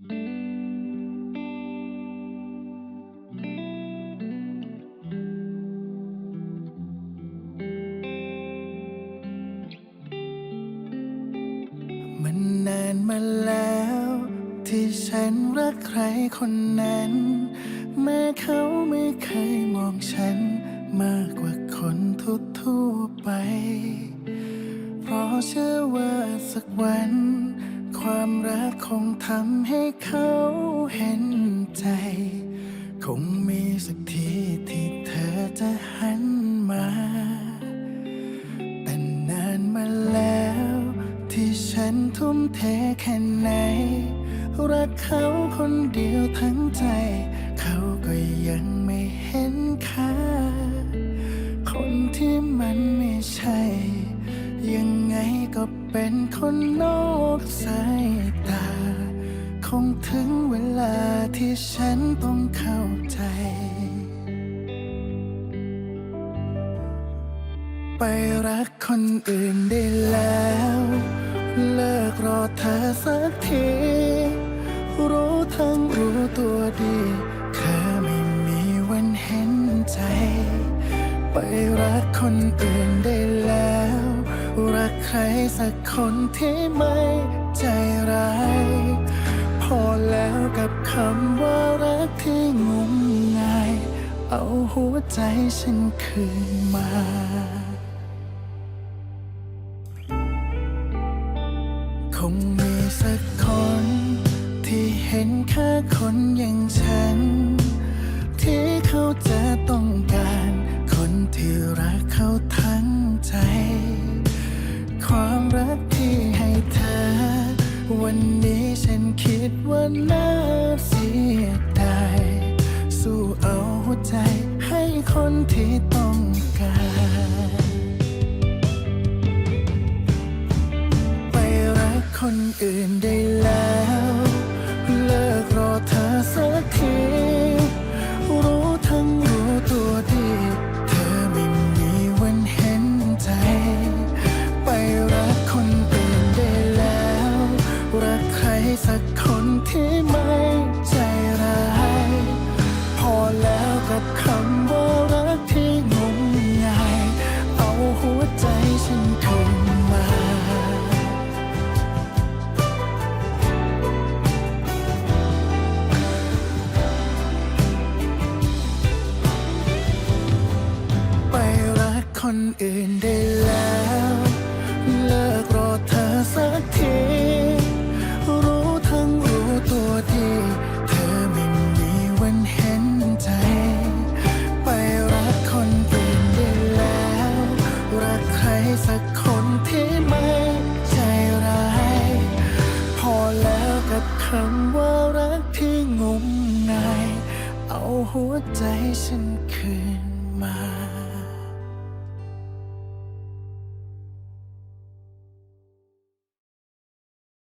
มันนานมาแล้ว ที่ฉันรักใครคนนั้น แม้เขาไม่เคยมองฉัน มากกว่าคนทั่วๆไป เพราะเชื่อว่าสักวัน รักคงทำให้เขาเห็นใจ คงมีสักทีที่เธอจะหันมาแต่นานมาแล้ว ที่ฉันทุ่มเทแค่ไหน รักเขาคนเดียวทั้งใจ เขา เป็นคนนอกสายตา คงถึงเวลาที่ฉันต้องเข้าใจ ไปรักคนอื่นได้แล้ว เลิกรอเธอสักที รู้ทั้งรู้ตัวดี เธอไม่มีวันเห็นใจ ไปรักคนอื่นได้แล้ว รักใครสักคนที่ไม่ใจร้าย พอแล้วกับคำว่ารักที่งมงาย เอาหัวใจฉันคืนมาคงมีสักคน ที่เห็นค่าคนอย่างฉัน รักที่ให้เธอ วันนี้ฉันคิดว่าน่าเสียดายสู้เอาหัวใจให้คนที่ต้องการไปรักคนอื่นได้ สักคนที่ไม่ใจร้ายพอแล้วกับคำว่ารักที่งมงายเอาหัวใจฉันคืนมา ไปรักคนอื่นได้ ใครสักคนที่ไม่ใจร้าย พอแล้วกับคำว่ารักที่งมงาย เอาหัวใจฉันคืนมา